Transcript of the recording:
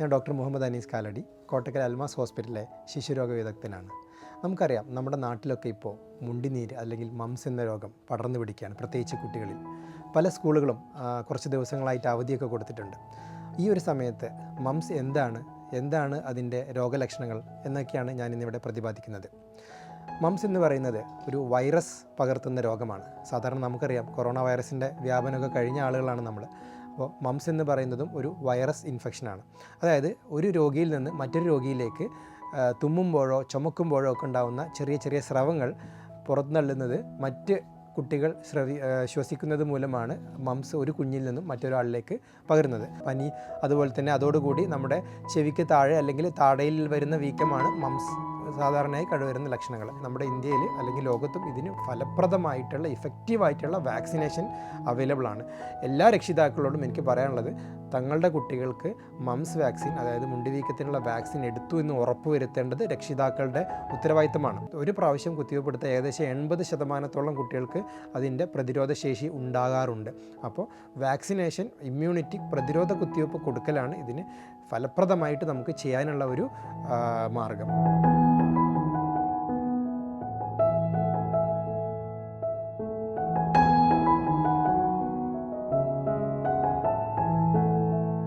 ഞാൻ ഡോക്ടർ മുഹമ്മദ് അനീസ് കാലടി കോട്ടക്കൽ അൽമാസ് ഹോസ്പിറ്റലിലെ ശിശുരോഗ വിദഗ്ധനാണ്. നമുക്കറിയാം നമ്മുടെ നാട്ടിലൊക്കെ ഇപ്പോൾ മുണ്ടിനീര് അല്ലെങ്കിൽ മംസ് എന്ന രോഗം പടർന്നു പിടിക്കുകയാണ് പ്രത്യേകിച്ച് കുട്ടികളിൽ. പല സ്കൂളുകളും കുറച്ച് ദിവസങ്ങളായിട്ട് അവധിയൊക്കെ കൊടുത്തിട്ടുണ്ട്. ഈ ഒരു സമയത്ത് മംസ് എന്താണ് എന്താണ് അതിന്റെ രോഗലക്ഷണങ്ങൾ എന്നൊക്കെയാണ് ഞാൻ ഇന്നിവിടെ പ്രതിപാദിക്കുന്നത്. മംസ് എന്ന് പറയുന്നത് ഒരു വൈറസ് പകർത്തുന്ന രോഗമാണ്. സാധാരണ നമുക്കറിയാം കൊറോണ വൈറസിന്റെ വ്യാപനമൊക്കെ കഴിഞ്ഞ ആളുകളാണ് നമ്മൾ. അപ്പോൾ മംസ് എന്ന് പറയുന്നതും ഒരു വൈറസ് ഇൻഫെക്ഷനാണ് അതായത് ഒരു രോഗിയിൽ നിന്ന് മറ്റൊരു രോഗിയിലേക്ക് തുമ്മുമ്പോഴോ ചുമക്കുമ്പോഴോ ഒക്കെ ഉണ്ടാകുന്ന ചെറിയ ചെറിയ സ്രവങ്ങൾ പുറത്തുനള്ളുന്നത് മറ്റ് കുട്ടികൾ ശ്രവി ശ്വസിക്കുന്നത് മൂലമാണ് മംസ് ഒരു കുഞ്ഞിൽ നിന്നും മറ്റൊരാളിലേക്ക് പകരുന്നത്. പനി അതുപോലെ തന്നെ അതോടുകൂടി നമ്മുടെ ചെവിക്ക് താഴെ അല്ലെങ്കിൽ താടയിൽ വരുന്ന വീക്കമാണ് മംസ് സാധാരണയായി കണ്ടുവരുന്ന ലക്ഷണങ്ങൾ. നമ്മുടെ ഇന്ത്യയിൽ അല്ലെങ്കിൽ ലോകത്തും ഇതിന് ഫലപ്രദമായിട്ടുള്ള ഇഫക്റ്റീവായിട്ടുള്ള വാക്സിനേഷൻ അവൈലബിൾ ആണ്. എല്ലാ രക്ഷിതാക്കളോടും എനിക്ക് പറയാനുള്ളത് തങ്ങളുടെ കുട്ടികൾക്ക് മംസ് വാക്സിൻ അതായത് മുണ്ടിവീക്കത്തിനുള്ള വാക്സിൻ എടുത്തു എന്ന് ഉറപ്പുവരുത്തേണ്ടത് രക്ഷിതാക്കളുടെ ഉത്തരവാദിത്തമാണ്. ഒരു പ്രാവശ്യം കുത്തിവെപ്പെടുത്ത ഏകദേശം എൺപത് ശതമാനത്തോളം കുട്ടികൾക്ക് അതിന്റെ പ്രതിരോധ ശേഷി ഉണ്ടാകാറുണ്ട്. അപ്പോൾ വാക്സിനേഷൻ ഇമ്മ്യൂണിറ്റി പ്രതിരോധ കുത്തിവയ്പ്പ് കൊടുക്കലാണ് ഇതിന് ഫലപ്രദമായിട്ട് നമുക്ക് ചെയ്യാനുള്ള ഒരു മാർഗം.